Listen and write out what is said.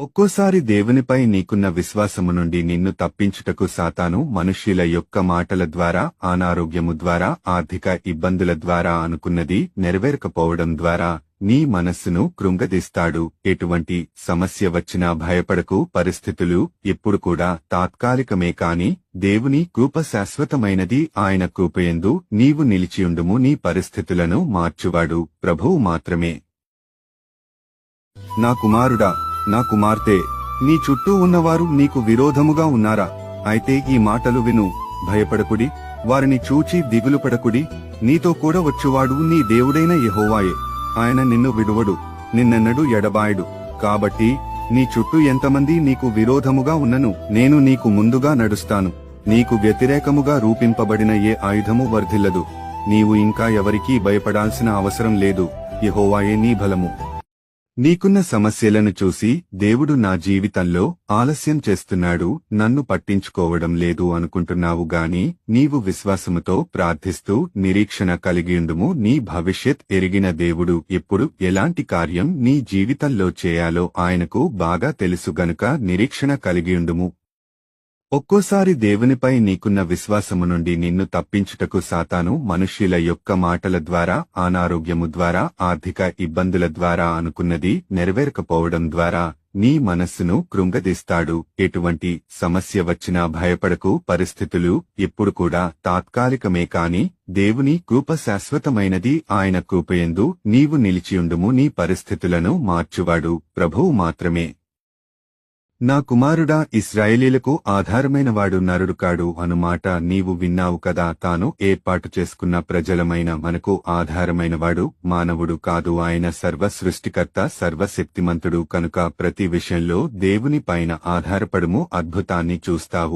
ఒక్కోసారి దేవునిపై నీకున్న విశ్వాసము నుండి నిన్ను తప్పించుటకు సాతాను మనుష్యుల యొక్క మాటల ద్వారా అనారోగ్యము ద్వారా ఆర్థిక ఇబ్బందుల ద్వారా అనుకున్నది నెరవేరకపోవడం ద్వారా నీ మనస్సును కృంగదీస్తాడు. ఎటువంటి సమస్య వచ్చినా భయపడకు పరిస్థితులు ఎప్పుడు కూడా తాత్కాలికమే కాని దేవుని కృప శాశ్వతమైనది ఆయన కృపయందు నీవు నిలిచియుండుము నీ పరిస్థితులను మార్చువాడు. ప్రభువు మాత్రమే. నా కుమారుడా నా కుమార్తె నీ చుట్టూ ఉన్నవారు నీకు విరోధముగా ఉన్నారా? అయితే ఈ మాటలు విను. భయపడకుడి వారిని చూచి దిగులు పడకుడి. నీతో కూడా వచ్చువాడు నీ దేవుడైన యహోవాయే. ఆయన నిన్ను విడువడు నిన్నెన్నడు ఎడబాయడు. కాబట్టి నీ చుట్టూ ఎంతమంది నీకు విరోధముగా ఉన్నను నేను నీకు ముందుగా నడుస్తాను. నీకు వ్యతిరేకముగా రూపింపబడిన ఏ ఆయుధము వర్ధిల్లదు. నీవు ఇంకా ఎవరికీ భయపడాల్సిన అవసరం లేదు. యహోవాయే నీ బలము. నీకున్న సమస్యలను చూసి దేవుడు నా జీవితంలో ఆలస్యం చేస్తున్నాడు నన్ను పట్టించుకోవడం లేదు అనుకుంటున్నావు గాని నీవు విశ్వాసముతో ప్రార్థిస్తూ నిరీక్షణ కలిగియుండుము నీ భవిష్యత్ ఎరిగిన దేవుడు ఎప్పుడు ఎలాంటి కార్యం నీ జీవితంలో చేయాలో ఆయనకు బాగా తెలుసు గనుక నిరీక్షణ కలిగియుండుము ఒక్కోసారి దేవునిపై నీకున్న విశ్వాసము నుండి నిన్ను తప్పించుటకు సాతాను మనుష్యుల యొక్క మాటల ద్వారా అనారోగ్యము ద్వారా ఆర్థిక ఇబ్బందుల ద్వారా అనుకున్నది నెరవేరకపోవడం ద్వారా నీ మనస్సును కృంగదీస్తాడు. ఎటువంటి సమస్య వచ్చినా భయపడకు పరిస్థితులు ఎప్పుడు కూడా తాత్కాలికమే కాని దేవుని కృప శాశ్వతమైనది ఆయన కృపయందు నీవు నిలిచియుండుము నీ పరిస్థితులను మార్చువాడు. ప్రభువు మాత్రమే. నా కుమారుడా ఇస్రాయేలీలకు ఆధారమైనవాడు నరుడు కాడు. అనుమాట నీవు విన్నావు కదా తాను ఏర్పాటు చేసుకున్న ప్రజలమైన మనకు ఆధారమైనవాడు మానవుడు కాదు. ఆయన సర్వ సృష్టికర్త సర్వశక్తిమంతుడు కనుక ప్రతి విషయంలో దేవుని పైన ఆధారపడుము అద్భుతాన్ని చూస్తావు.